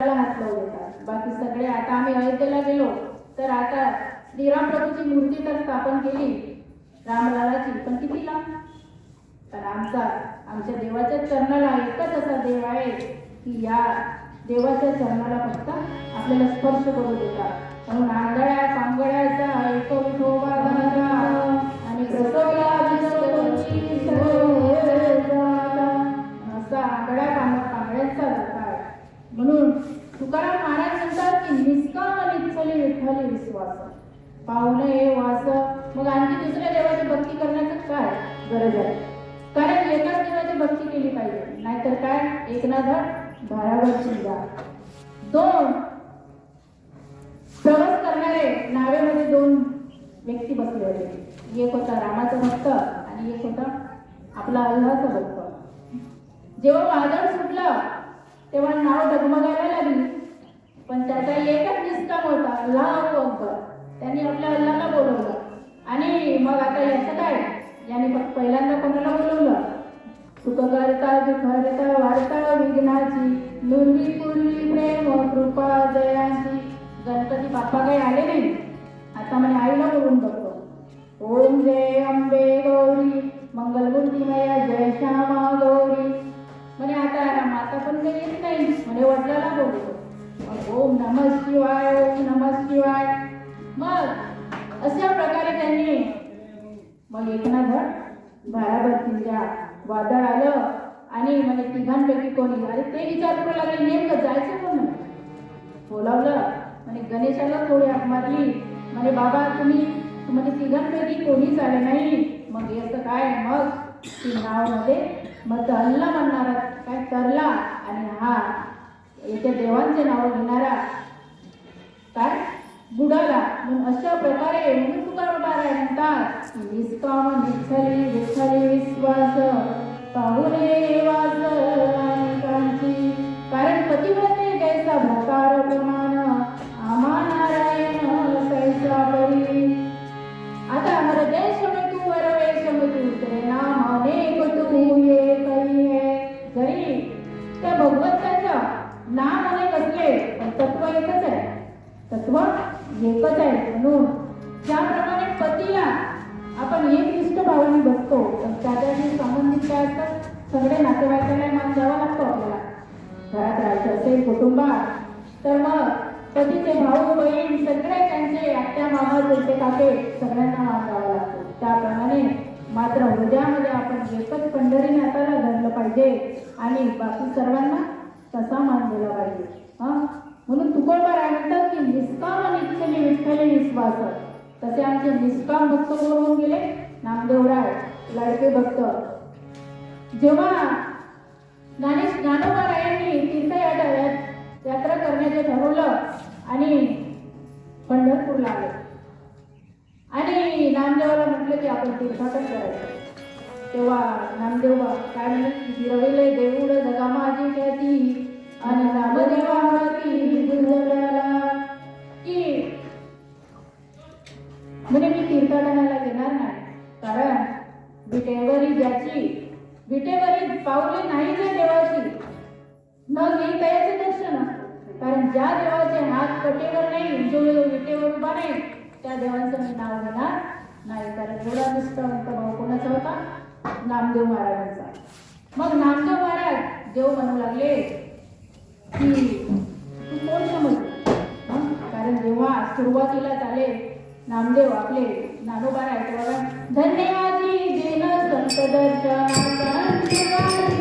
हात लावू बाकी सगळे आता आम्ही अयोध्येला गेलो तर आता श्रीराम प्रभूची मूर्ती तर स्थापन केली रामलालाची पण किती लांब तर आमचा आमच्या देवाच्या चरणाला एकच असा देव आहे की या देवाच्या चरणाला फक्त आपल्याला स्पर्श करू देतात. म्हणून आंधळ्या पांगळ्याचा एक विश्वास विश्वास हे वास. मग आणखी दुसऱ्या देवाची भक्ती करण्याचं काय गरज आहे? कारण एकाच देवाची भक्ती केली पाहिजे. नाहीतर काय? एक ना धड भारावर चिंता दोन. प्रवास करणारे नावेमध्ये दोन व्यक्ती बसले होते. एक होता रामाचा भक्त आणि एक होता आपला अल्लाचा भक्त. जेव्हा वादळ सुटलं तेव्हा नाव डगमगायला लागली. पण त्याचा एकच निष्काम होता अल्लाह अकबर त्यांनी आपल्या अल्लाला बोलवलं. आणि मग आता याचं काय? याने फक्त पहिल्यांदा कोणाला बोलवलं? सुख करता दुखरता वाढता विघ्नाची नुरवी पूर्वी प्रेम कृपा जयांची. गणपती बाप्पा काही आले नाही? आता म्हणे आईला बोलून बघतो. ओम जय अंबे गौरी मंगलमूर्तीमया जय श्यामा गौरी. म्हणे आता माता पण काही येत नाही? म्हणे वडिलाला बोलतो मग ओम नम शिवाय ओम नम शिवाय. मग अशा प्रकारे त्यांनी मग एकना धड भाराभरतीच्या वादळ आलं आणि म्हणे तिघांपैकी कोणी अरे ते विचार करू लागले नेमकं जायचं कोण बोलावलं. म्हणे गणेशाला थोडी हाक मारली. म्हणे बाबा तुम्ही म्हणे तिघांपैकी कोणीच आले नाही. मग याचं काय मग ती नावामध्ये मग तरला म्हणणार काय तरला आणि हा याच्या देवांचे नाव घेणारा काय? बुडाला. म्हणून अशा प्रकारे म्हणून तुकाराम महाराज म्हणतात की निष्काम निच्छली विठ्ठली विश्वास. पाहुणे तत्व एकच आहे. म्हणून ज्याप्रमाणे पतीला आपण एक निष्ठ भावाने बसतो पण त्याच्याशी संबंधित काय असतात सगळे नातेवाईकांना मान द्यावा लागतो आपल्याला. घरात राहायचं असेल कुटुंबात तर मग पतीचे भाऊ बहीण सगळे त्यांचे आत्या मामा त्यांचे काके सगळ्यांना मान द्यावा लागतो. त्याप्रमाणे मात्र हृदयामध्ये आपण एकच पंढरी नाताला धरलं पाहिजे आणि बाकी सर्वांना तसा मान दिला पाहिजे. हा? म्हणून तुकोबा आहे की निष्काम आणि इच्छेने विठ्ठले निश्वास तसे आमचे निष्काम भक्त कोण होऊन गेले? नामदेवराय लाडके भक्त. जेव्हा ज्ञानेश ज्ञानोबारायांनी तीर्थयात्रा यात्रा करण्याचे ठरवलं आणि पंढरपूरला आले आणि नामदेवाला म्हटलं की आपण तीर्थाटन करायचं. तेव्हा नामदेव काय म्हणत रविले देऊळ जगामाजी ख्याती आणि नामदेवा विटेवरी ज्याची विटेवरी पावले नाही जे देवाची. न घेई त्याचे दर्शन कारण ज्या देवाचे हात कटेवर नाही जो विटेवर उभा नाही त्या देवाचं मी नाव घेणार नाही. कारण थोडा निष्ठावंत भाऊ कोणाचा होता? नामदेव महाराजांचा. मग नामदेव महाराज देव म्हणू लागले की तू कोण समजली? कारण जेव्हा सुरुवातीला आले नामदेव आपले नानोबा रायटवाला धन्यवाद देन संत दर्शन